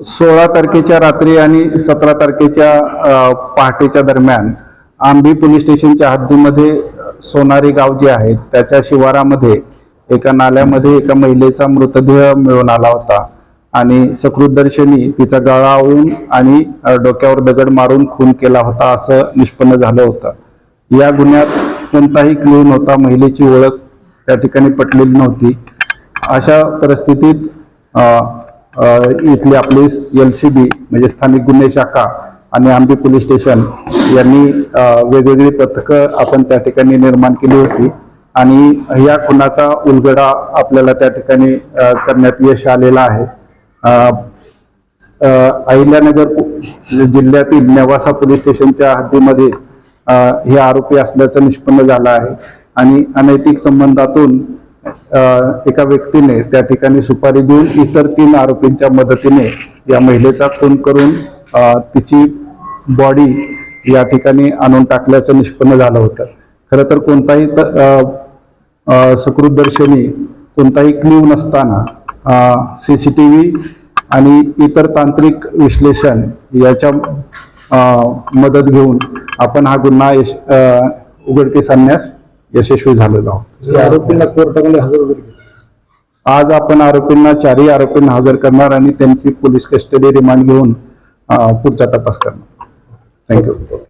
सोळा तारखेच्या रात्री आणि सतरा तारखेच्या पहाटेच्या दरम्यान आंबी पोलीस स्टेशनच्या हद्दीमध्ये सोनारी गाव जे आहे त्याच्या शिवारामध्ये एका नाल्यामध्ये एका महिलेचा मृतदेह मिळून आला होता. आणि सकृतदर्शनी तिचा गळा आणि डोक्यावर दगड मारून खून केला होता असं निष्पन्न झालं होतं. या गुन्ह्यात कोणताही क्लू नव्हता महिलेची ओळख त्या ठिकाणी पटलेली नव्हती. अशा परिस्थितीत इथली आपली एल सी बी म्हणजे स्थानिक गुन्हे शाखा आणि आंबी पोलीस स्टेशन यांनी वेगवेगळी पथकं आपण त्या ठिकाणी निर्माण केली होती. आणि या खुनाचा उलगडा आपल्याला त्या ठिकाणी करण्यात यश आलेलं आहे. अहिल्यानगर जिल्ह्यातील नेवासा पोलीस स्टेशनच्या हद्दीमध्ये हे आरोपी असल्याचं निष्पन्न झालं आहे. आणि अनैतिक संबंधातून एका व्यक्तीने त्या ठिकाणी सुपारी देऊन इतर तीन आरोपींच्या मदतीने या महिलेचा खून करून तिची बॉडी या ठिकाणी आणून टाकल्याचं निष्पन्न झालं होतं. खरं तर कोणताही त- सकृतदर्शनी कोणताही क्ल्यू नसताना सी सी टी व्ही आणि इतर तांत्रिक विश्लेषण याच्या मदत घेऊन आपण हा गुन्हा यश उघडकीस आणण्यास यशस्वी झालेलो आहोत. आरोपींना कोर्टामध्ये हजर वगैरे. आज आपण आरोपींना चारही आरोपींना हजर करणार आणि त्यांची पोलीस कस्टडी रिमांड घेऊन पुढचा तपास करणार. थँक्यू.